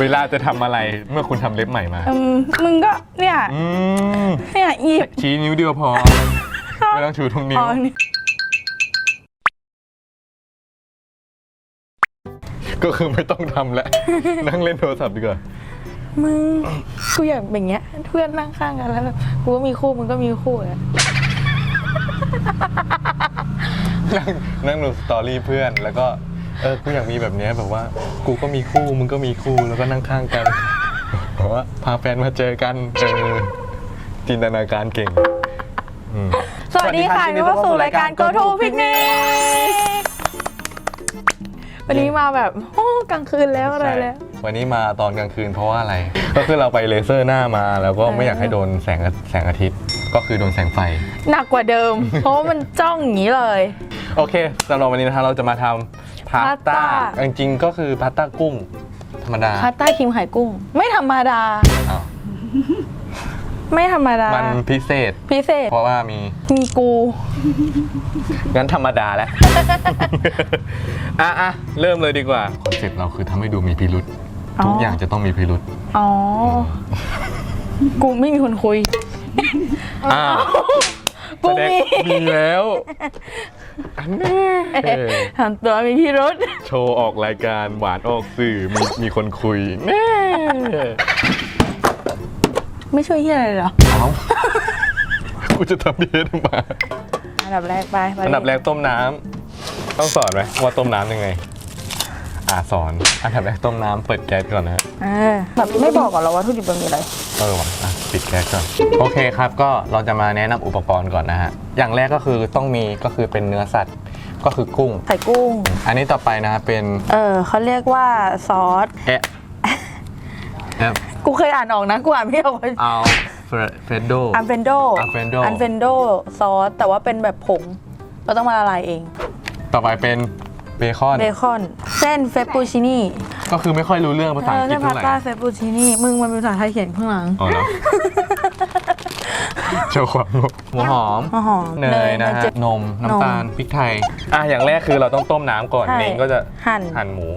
เวลาจะทำอะไรเมื่อคุณทำเล็บใหม่มาอืมมึงก็เนี่ยอืมเนี่ยหยิบชี้นิ้วเดียวพอ ไม่ต้องชูทุกนิ้อ๋ว อนี่ก็คือไม่ต้องทำแล้ว นั่งเล่นโทรศัพท์ดีกว่า มึงกูอยากเป็นอย่างเงี้ย เพื่อนนั่งข้างกันแล้วแบบกูก็มีคู่มึงก็มีคู่อะนั่งนั่งดูสตอรี่เพื่อนแล้วก็ เออกูอยากมีแบบเนี้ยแบบว่า กูก็มีคู่มึงก็มีคู่แล้วก็นั่งข้างกันแบบว่าพาแฟนมาเจอกันเออจินตนาการเก่งอืม สวัสดีค่ะสวัสดีนี่ครับ ว่าสู่รายการ Go to Picnic วันนี้มาแบบโอ้กลางคืนแล้วอะไรแล้ว ใช่วันนี้มาตอนกลางคืนเพราะว่าอะไร ก็คือเราไปเลเซอร์หน้ามาแล้วก็ไม่อยากให้โดนแสงแสงอาทิตย์ ก็คือโดนแสงไฟ หนักกว่าเดิม เพราะว่ามันจ้องอย่างนี้เลย โอเคสำหรับวันนี้นะคะเราจะมาทำพาสพาสต้าต้า จริงๆก็คือพาสต้ากุ้ง ธรรมดา พาสต้าครีมไข่กุ้ง ไม่ธรรมดา อ้าว ไม่ธรรมดา มันพิเศษ พิเศษ เพราะว่ามี มีกู งั้นธรรมดาแล้ว อะอะเริ่มเลยดีกว่าคอนเซ็ปต์เราคือทำให้ดูมีพิรุษอ๋อ ทุกอย่างจะต้องมีพิรุษอ๋อ กูไม่มีคนคุย อ้าวกู แสดงมีมีแล้วอันนี้เออทำตัวมีพิรุษโชว์ออกรายการหวานออกสื่อมีมีคนคุยแน่ไม่ช่วยที่อะไรเหรอเอ้ากูจะทำเยอะมาอันดับแรกไปไปอันดับแรกต้มน้ำต้องสอนไหมว่าต้มน้ำยังไง อ่าสอนอันดับแรกต้มน้ำเปิดแก๊สก่อนนะฮะเออแบบไม่บอกก่อนเหรอว่าทุกดิบมันมีอะไร เออว่ะอะปิดแก๊สก่อนโอเคครับก็เราจะมาแนะนำอุปกรณ์ก่อนนะฮะอย่างแรกก็คือต้องมีก็คือเป็นเนื้อสัตว์ก็คือกุ้ง ไข่กุ้ง อันนี้ต่อไปนะฮะเป็นเออเขาเรียกว่าซอส แอะแอะกูเคยอ่านออกนะ กูอ่านไม่ออกเอาเฟรดโด อันเฟนโด Alfredo อันเฟนโดซอส แต่ว่าเป็นแบบผงเราต้องมาละลายเอง ต่อไปเป็น เบคอน เบคอน เส้นเฟปปูชินี่ก็คือไม่ค่อยรู้เรื่องภาษาเออัองกฤเส้ษนพาเท่าสไหร่ต้าเฟปปูชินี่ มึงมันเป็นภาษาไทยเขียนข้างหลัง อ๋อแล้วโชว์ความรู้หัวหอม หัวหอมเนยนะฮะเจ็บนม น้ำตาล พริกไทย อะ อย่างแรกคือเราต้องต้มน้ำก่อนใช่เน่งก็จะหั่น หั่นหมู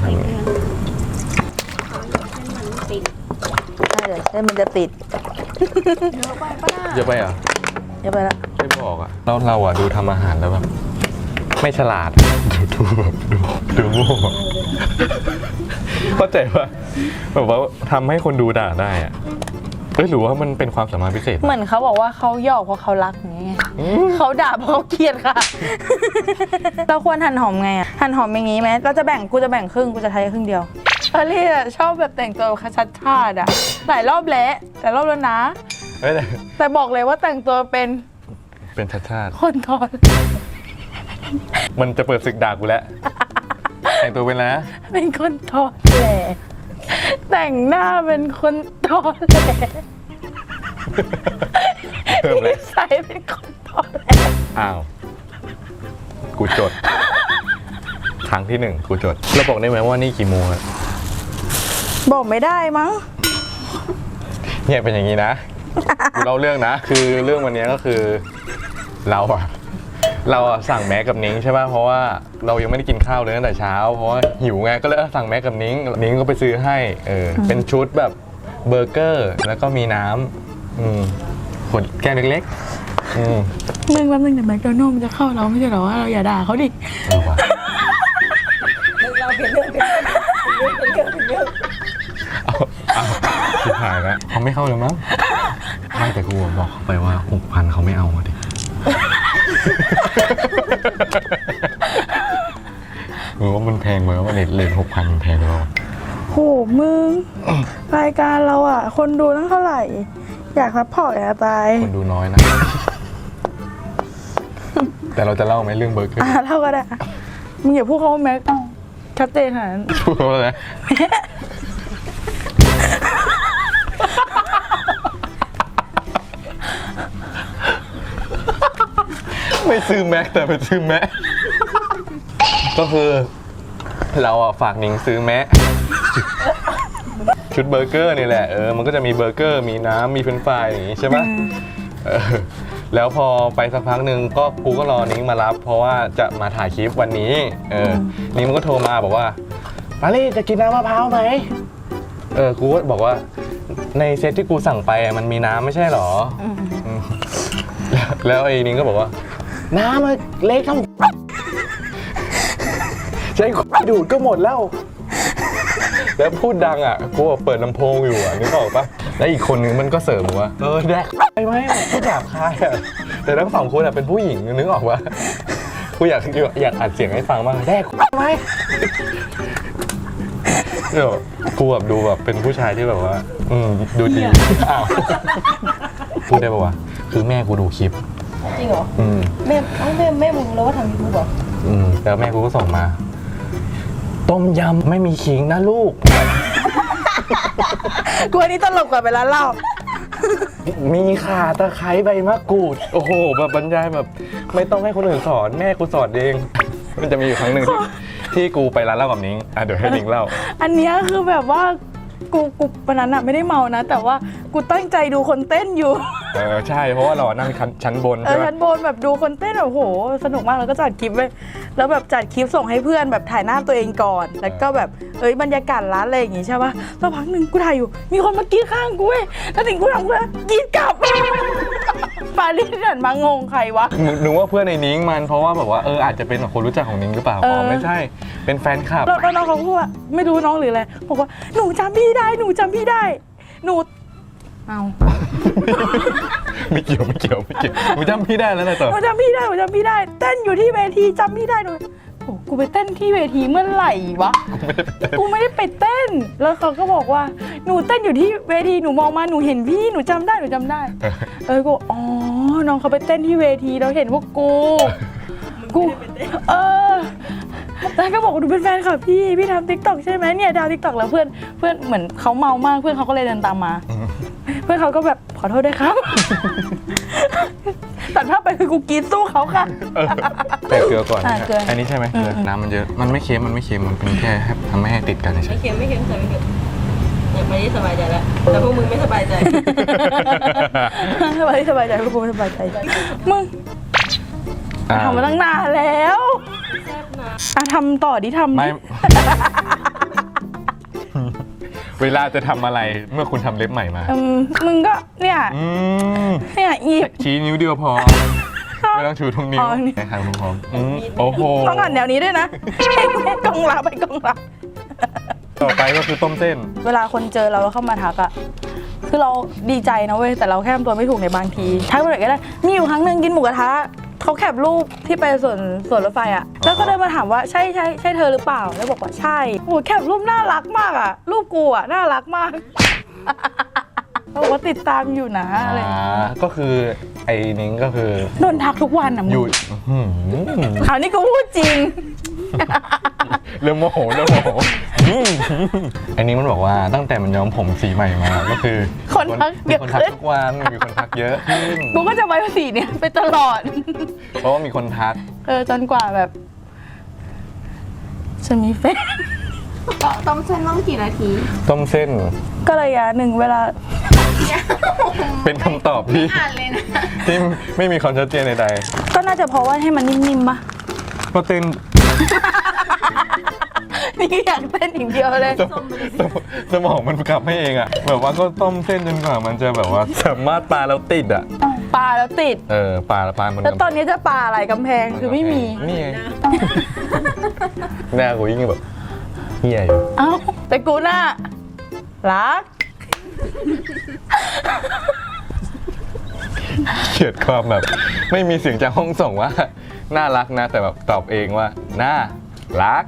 ใช่เดี๋ยวเส้นมันจะติดเยอะไปเหรอะเดี๋ยวไปละไม่บอกอะเราเราอะดูทำอาหารแล้วแบบ ไม่ฉลาด ดูดูแบบดูดูโง่อะเข้าใจว่าแบบว่าทำให้คนดูด่าได้อะเอ้ยหรือว่ามันเป็นความสามารถพิเศษ เหมือนเขาบอกว่าเขาหยอกเพราะเขารักอย่างเงี้ยเขาด่าเพราะเขาเกลียดค่ะ เราควรหั่นหอมไงอะหั่นหอมอย่างงี้ไหมเราจะแบ่งกูจะแบ่งครึ่งกูจะใช้ครึ่งเดียวเออลี่อะชอบแบบแต่งตัวแบบชัดชาติอะหลายรอบแล้วแต่รอบแล้วนะ เอ้ยแต่แต่บอกเลยว่าแต่งตัวเป็นเป็นชาติชาติคนทอน มันจะเปิดศึกด่ากูแล้ว แต่งตัวเป็นอะไรนะเป็นคนทอนแหละแต่งหน้าเป็นคนทอนแหละเพิ่มเลยใส่เป็นคนทอนแหละอ้าว กูจด ครั้งที่หนึ่งกูจดเราบอกได้ไหมว่านี่กี่โมงอะบอกไม่ได้มั้ง เนี่ยเป็นอย่างนี้นะกูเล่าเรื่องนะ คือเรื่องวันนี้ก็คือ เราอะ เราอะสั่งแม็กกับนิ้งใช่ป่ะเพราะว่าเรายังไม่ได้กินข้าวเลยตั้งแต่เช้า เพราะว่าหิวไงก็เลยสั่งแม็กกับนิ้งนิ้งก็ไปซื้อให้เออเป็นชุดแบบเบอร์เกอร์ แล้วก็มีน้ำอืมขวดแก้วเล็กๆอืมมึงแป๊บนึงเดี๋ยวแมคโดนัลด์มันจะเข้าเราไม่ใช่เหรอว่าเราอย่าด่าเขาดิเออว่ะเอาเอาชิบหายแล้วเขาไม่เข้าเลยมั้งไม่แต่กูบอกเขาไปว่าหกพันเขาไม่เอาอะดิ หรือว่ามันแพงไหมว่าเลทเลทหกพันมันแพงไปแล้วโหมึง รายการเราอะ คนดูตั้งเท่าไหร่ อยากซัพพอร์ตอยากตายคนดูน้อยนะ แต่เราจะเล่าไหมเรื่องเบอร์เกอร์อะเท่าก็ได้อะมึงอย่าพูดเขาว่าแม็กชัดเจนขนาดนั้น พูดว่าอะไร ไม่ซื้อแม็กแต่ไปซื้อแม็กก็คือเราอะฝากนิงซื้อแม็กชุดเบอร์เกอร์นี่แหละเออมันก็จะมีเบอร์เกอร์มีน้ำมีเฟรนช์ฟรายอย่างงี้ใช่ปะเออแล้วพอไปสักพักหนึ่งก็กูก็รอนิ้งมารับ เพราะว่าจะมาถ่ายคลิปวันนี้เออนิ้งมันก็โทรมาบอกว่าปารีสจะกินน้ำมะพร้าวไหมเออกูก็บอกว่าในเซตที่กูสั่งไปอะมันมีน้ำไม่ใช่เหรออืมอืมแล้วแล้วไอ้นิ้งก็บอกว่า น้ำมันเล็กเท่าใช้ดูดก็หมดแล้ว แล้วพูดดังอะกูอะเปิดลำโพงอยู่อะนึกออกปะแล้วอีกคนนึงมันก็เสริมว่าเออแดกไปไหมพูดหยาบคายอะแต่ทั้งสองคนอะเป็นผู้หญิงนึกออกปะกูอยากอยากอัดเสียงให้ฟังบ้างแดกไหมเดี๋ยวกูแบบดูแบบเป็นผู้ชายที่แบบว่า อืมดูดีอ้าวพูดได้ปะวะคือแม่กูดูคลิป จริงเหรออืมแม่เอ้าแม่แม่มึงรู้ว่าทำยูทูบเหรออืมแล้วแม่กูก็ส่งมา ต้มยำไม่มีขิงนะลูก กูอันนี้ตลกกว่าไปร้านเหล้ามีข่าตะไคร้ใบมะกรูด โอ้โห แบบบรรยายแบบ ไม่ต้องให้คนอื่นสอนแม่กูสอนเอง มันจะมีอยู่ครั้งหนึ่งที่ที่กูไปร้านเหล้ากับนิ้งอะเดี๋ยวให้นิ้งเล่า อันเนี้ยคือแบบว่า กูกูวันนั้นอะไม่ได้เมานะ แต่ว่ากูตั้งใจดูคนเต้นอยู่ เออใช่เพราะว่าเรานั่งชั้นชั้นบนเอใช่อไหมชั้นบนแบบดูคนเต้นแบบโห สนุกมากแล้วก็จัดคลิปไว้แล้วแบบจัดคลิปส่งให้เพื่อนแบบถ่ายหน้าตัวเองก่อน แล้วก็แบบเอ้ยบรรยากาศร้านอะไรอย่างงี้ใช่ปะสักพักหนึ่งกูถ่ายอยู่ มีคนมากรีดข้างกูเว้ยแล้วถึงกูทำเพื่อนกรีดกลับ ปารีสหันมางงใครวะนึกนึกว่าเพื่อนในนิ้งมันเพราะว่าแบบว่าเอออาจจะเป็นคนรู้จักของนิ้งหรือเปล่าเออ๋ออไม่ใช่ เป็นแฟนคลับ แล้วแล้วน้องเขาพูดว่าไม่รู้น้องหรืออะไรบอกว่าหนูจำพี่ได้หนูจำพี่ได้ หนูเอาไม่เกี่ยวไม่เกี่ยวไม่เกี่ยวกูจำพี่ได้แล้วนะต่อหนูจำพี่ได้หนูจำพี่ได้ เต้นอยู่ที่เวทีจำพี่ได้หนูโอ้กูไปเต้นที่เวทีเมื่อไหร่วะ กูไม่ได้ไปเต้นแล้วเขาก็บอกว่า หนูเต้นอยู่ที่เวทีหนูมองมาหนูเห็นพี่หนูจำได้หนูจำได้ เออกูบอกอ๋อน้องเขาไปเต้นที่เวทีแล้วเห็นพวกกูกูเออแล้วก็บอกว่าหนูเป็นแฟนคลับพี่พี่ทำติ๊กต็อกใช่ไหมเนี่ยดาวติ๊กต็อกแล้วเพื่อนเพื่อนเหมือนเขาเมามากเพื่อนเขาก็เลยเดินตามมา เพื่อนเขาก็แบบขอโทษด้วยครับตัดภาพไปคือกูกรีดสู้เขาค่ะใส่เกลือก่อนอะนะเกลืออั อันนี้ใช่ไหมเกลือน้ำมันเยอะ มันไม่เค็ม มันไม่เค็ม มันเป็นแค่ให้ทำให้ติดกันเฉไม่ยเค็มไม่เค็มใส่ไม่เค็ม เนี่ยไปนี่สบายใจแล้วแต่พวกมึงไม่สบายใจ สบายสบายใจพวกกูไม่สบายใจ มึงๆอ่าทำมาตั้งนานแล้วแซ่บนะอะทำต่อดิทำดิไม่ เวลาจะทำอะไรเมื่อคุณทำเล็บใหม่มา อืมมึงก็เนี่ยอืมเนี่ยหยิบ ชี้นิ้วเดียวพอ ไม่ต้องชูทุกนิ้วอ๋อนี่ใช่ครับพร้อมๆอืมโอ้โหต้องหันแนวนี้ด้วยนะ กองลับไปกองลับ ต่อไปก็คือต้มเส้น เวลาคนเจอเราแล้วเข้ามาทักอะคือเราดีใจนะเว้ยแต่เราแค่ทำตัวไม่ถูกในบางทีทักไปไหนก็ได้มีอยู่ครั้งหนึ่งกินหมูกระทะเขาแคปรูปที่ไปสวนสวนรถไฟอะแล้วก็เดินมาถามว่าใช่ใช่ใช่เธอหรือเปล่า แล้วบอกว่าใช่โอ้โหแคปรูปน่ารักมากอะรูปกูอะน่ารักมากเขาบอกว่าติดตามอยู่นะอะไรอย่างเงี้ยอ่าก็คือไอ้นิ้งก็คือโดนทักทุกวันอะมึงอยู่อื้อหือ เอานี่กูพูดจริง เริ่มโมโหเริ่มโมโห อื้ออันนี้มันบอกว่าตั้งแต่มันย้อมผมสีใหม่มาก็คือคนทักมีเยอะคนทักขึ้น ทุกวันมีคนทักเยอะขึ้นกูก็จะไว้สีเนี่ยไปตลอด เพราะว่ามีคนทักเออจนกว่าแบบจะมีแฟนต้มเส้นต้องกี่นาที ต้มเส้นก็เลยอะหนึ่งเวลา เป็นคำตอบที่อ่านเลยนะ ที่ไม่มีความชัดเจนใดก็น่าจะเพราะว่าให้มันนิ่มๆปะ ๆก็เต้น นี่อยากเต้นอย่างเดียวเลย สมสมสมองมันกลับให้เองอะแบบว่าก็ต้มเส้นจนกว่ามันจะแบบว่า สามารถปลาแล้วติดอะปลาแล้วติด เออปลาปลามันแล้วตอนนี้จะปลาอะไรกำแพงคือไม่มี นี่ไงหน้ากูยิ่งแบบเฮียอยู่เอ้าแต่กูน่ารัก เกลียดความแบบ ไม่มีเสียงจากห้องส่งว่า น่ารักนะ แต่แบบตอบเองว่า น่ารัก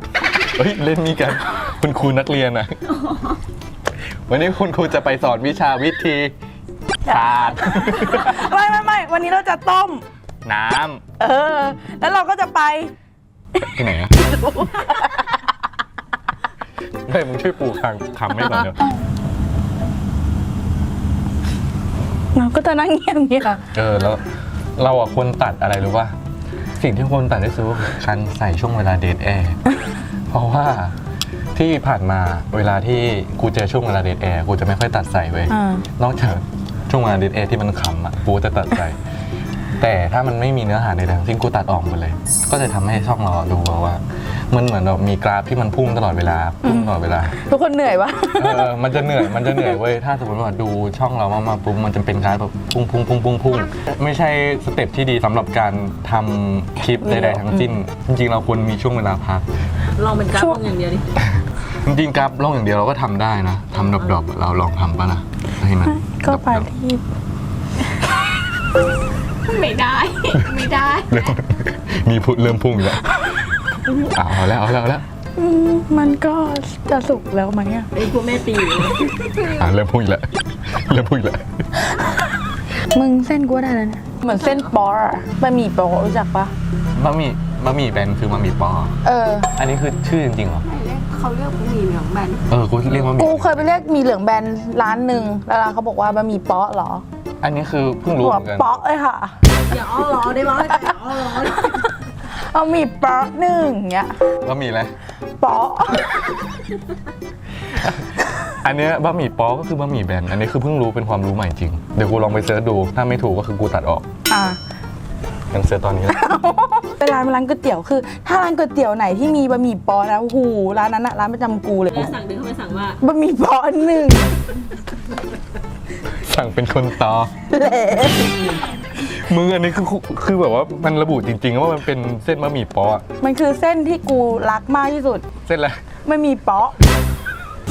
เฮ้ยเล่นนี่กันคุณครูนักเรียนอะวันนี้คุณครูจะไปสอนวิชาวิธีศาสตร์ ไม่ไม่ไม่วันนี้เราจะต้ม น้เออ แล้วเราก็จะไปำที่ไหนอะไม่มึงช่วยปูคางคำให้ก่อนเดี๋ยวเราก็จะนั่งเงียบเงียบเออแล้วเราอะควรตัดอะไรรู้ป่ะสิ่งที่ควรตัดที่สุดก็คือการใส่ช่วงเวลาเดทแอร์ เพราะว่าที่ผ่านมาเวลาที่กูเจอช่วงเวลาเดทแอร์กูจะไม่ค่อยตัดใส่เว้ยอ่า นอกจากช่วงเวลาเดทแอร์ที่มันขำอะกูจะตัดใส่ แต่ถ้ามันไม่มีเนื้อหาในทั้งสิ้นกูตัดออกหมดเลย ก็จะทำให้ช่องเราดูแบบว่า มันเหมือนแบบมีกราฟที่มันพุ่งตลอดเวลาพุ่งตลอดเวลาทุกคนเหนื่อยวะเออมันจะเหนื่อยมันจะเหนื่อยเว้ยถ้าสมมติว่าดูช่องเรามามาปุ๊บมันจะเป็นการแบบพุ่งพุ่งพุ่งพุ่งพุ่งไม่ใช่สเต็ปที่ดีสำหรับการทำคลิปใดๆทั้งสิ้น จริงๆ เราควรมีช่วงเวลาพัก ลองเป็นกราฟช่วงลงอย่างเดียวดิ จริงๆกราฟลงอย่างเดียวเราก็ทำได้นะทำดรอปๆเราลองทำปะล่ะให้มันก็ปาดรอปที่ไม่ได้ ไม่ได้ ๆเริ่มมีพุเริ่มพุ่งอีกแล้ว เอาเอาแล้วเอาแล้วเอาแล้วอืมมันก็จะสุกแล้วมั้งเนี่ยไอ้พวกแม่ตีอยู่นะอะเริ่มพุ่งอีกแล้วเริ่มพุ่งอีกแล้วมึงเส้นกูได้แล้วเนี่ยเหมือนเส้นปอร์อะบะหมี่ปอรู้จักปะบะหมี่บะหมี่แบนคือบะหมี่ปอ เออ อันนี้คือชื่อจริงๆเหรอ เขาเรียกผู้หมีเหลืองแบนเออกูเรียกว่าหมี่กูเคยไปเรียกหมีเหลืองแบนร้านหนึ่งแล้วร้านเขาบอกว่าบะหมี่เปาะเหรออันนี้คือเพิ่งรู้หัเหวมือนกันเปาะเลยค่ะ อย่าอ้อล้อได้ไหมอย่าอ้อล้อดิ เอาหมี่เปาะหนึ่งเงี้ยบะหมี่อะไร เปาะอันเนี้ยบะหมี่ป๊อกก็คือบะหมี่แบน อันนี้คือเพิ่งรู้เป็นความรู้ใหม่จริง เดี๋ยวกูลองไปเสิร์ชดู ถ้าไม่ถูกก็คือกูตัดออกอะยังเสิร์ชตอนนี้แหละเป็นร้านร้านก๋วยเตี๋ยวคือ ถ้าร้านก๋วยเตี๋ยวไหนที่มีบะหมี่เปาะนะโอ้โหร้านนั้นอะร้านประจำกูเลยแล้วสั่งเดินเข้าไปสั่งว่า บะหมี่เปาะหนึ่งสั่งเป็นคนต่อ แหละ มึงอันนี้คือคือแบบว่ามันระบุจริงๆว่ามันเป็นเส้นบะหมี่ป๊อกอะมันคือเส้นที่กูรักมากที่สุด เส้นอะไรบะหมี่เปาะ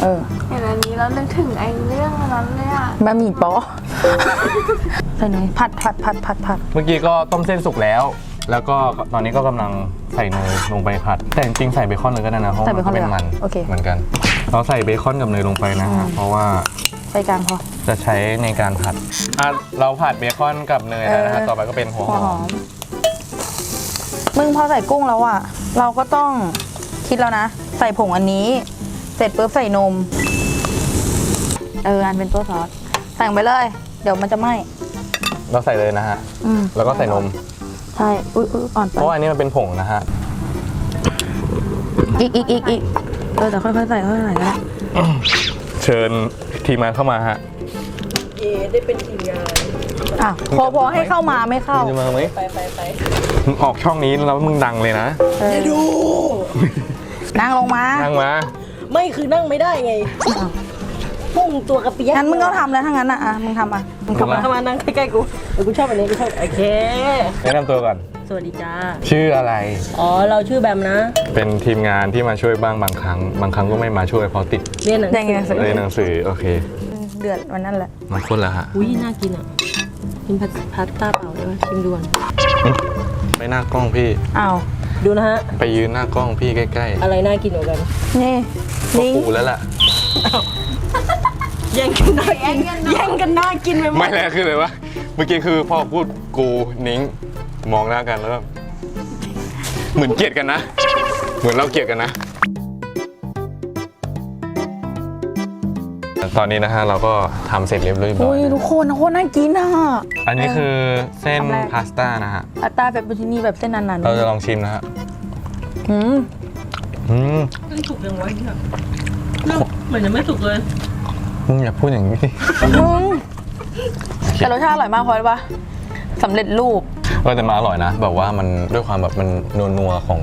เออเห็นอันนี้แล้วนึกถึงไอ้เรื่องอันนั้นเลยอะบะหมี่เปาะใส่เนยผัดผัดผัดผัดผัดเมื่อกี้ก็ต้มเส้นสุกแล้ว แล้วก็ตอนนี้ก็กำลังใส่เนยลงไปผัด แต่จริงๆใส่เบคอนเลยก็ได้นะเพราะใส่เบมันคอก็นเลยเป็นเหรอมันโอเค เหมือนกัน เราใส่เบคอนกับเนยลงไปนะฮะเพราะว่า ใส่กลางพอ จะใช้ในการผัดอะเราผัดเบคอนกับเนยแล้วนะฮะ เออ ต่อไปก็เป็นหัวหัวหหออม มมึงพอใส่กุ้งแล้วอะเราก็ต้องคิดแล้วนะ ใส่ผงอันนี้ เสร็จปุ๊บใส่นม เอออันเป็นตัวซอสใส่ลงไปเลย เดี๋ยวมันจะไหม้เราใส่เลยนะฮะ อืมแล้วก็ใส่นม ใช่อุ้ยอุ้ยอ่อนไปเพราะว่าอันนี้มันเป็นผงนะฮะ อีกอีกอีกอีกเออแต่ค่อยๆใส่ค่อยๆใส่ก็ได้ เชิญ ทีมงานเข้ามาฮะเย่ได้เป็นทีมงาน อะพอพอให้เข้ามาไม่เข้า มึงจะมาไหมไปไปไปมึงออกช่องนี้แล้วมึงดังเลยนะเออดูนั่งลงมา นั่งมา ไม่คือนั่งไม่ได้ไง อ้าว พุ่งตัวกระเปียกงั้นมึงก็ทำแล้วถ้างั้นอะอะมึงทำอะมึงเข้าทำมาอะเข้ามานั่งใกล้ๆกูเออกูชอบอันนี้กูชอบโอเค แนะนำตัวก่อน สวัสดีจ้า ชื่ออะไร อ๋อ เราชื่อแบมนะ เป็นทีมงานที่มาช่วยบ้างบางครั้ง บางครั้งก็ไม่มาช่วยเพราะติดเรียนหนังได้ไงสือเรียนหนังสือโอเคเดือดวันนั้นแหละมาคนละฮะอุ้ยน่ากินอะ กินพัสพาสต้าเปล่าได้ไหมชิมดูก่อนไปหน้ากล้องพี่ อ้าวดูนะฮะ ไปยืนหน้ากล้องพี่ใกล้อะไรน่ากินกว่ากันนี่ๆก็นิ้งกูแล้วล่ะ แย่งกันน่ากินแย่งกันน่ากินไปหมดไม่แล้วคือเลยวะเมื่อกี้คือพ่อพูดกูนิ้งมองหน้ากันแล้วก็เหมือนเกลียดกันนะ เหมือนเราเกลียดกันนะ ตอนนี้นะฮะเราก็ทำเสร็จเรียบร้อยอุ้ยทุกคนโคตรน่ากินอะ อันนี้คือเส้นทำอะไรพาสต้านะฮะ อัตตาเฟปปูชินี่แบบเส้นนานๆเราจะลองชิมนะฮะอืมอืมมันสุกยังวะเนี่ยเหมือนจะไม่สุกเลย มึงอย่าพูดอย่างนี้สิมึงแต่รสชาติอร่อยมากเพราะอะไรปะสำเร็จรูปก็แต่มาอร่อยนะแบบว่ามันด้วยความแบบมันนัวๆของ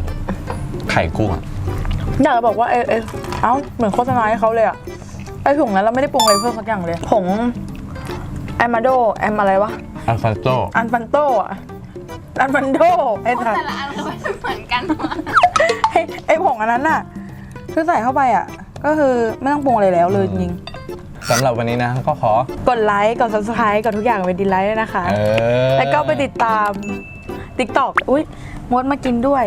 ไข่กุ้งอะอยากจะบอกว่าเอเอเอ้าเหมือนโฆษณาให้เขาเลยอะไอผงนั้นเราไม่ได้ปรุงอะไรเพิ่มสักอย่างเลยผงแอมมาโดแอมอะไรวะอัลฟาโตอันฟันโตอะอันฟันโดไอ้สัตแต่ว์ละอันก็ไม่เหมือนกันไอ้ไอ้ผงอันนั้นน่ะคือใส่เข้าไปอะก็คือไม่ต้องปรุงอะไรแล้วเลยจริง สำหรับวันนี้นะก็ขอๆกดไลค์กด subscribe กดทุกอย่างเป็นดีไลค์ด้วยนะคะ เออ แล้วก็ไปติดตาม TikTok อุ้ยมดมากินด้วย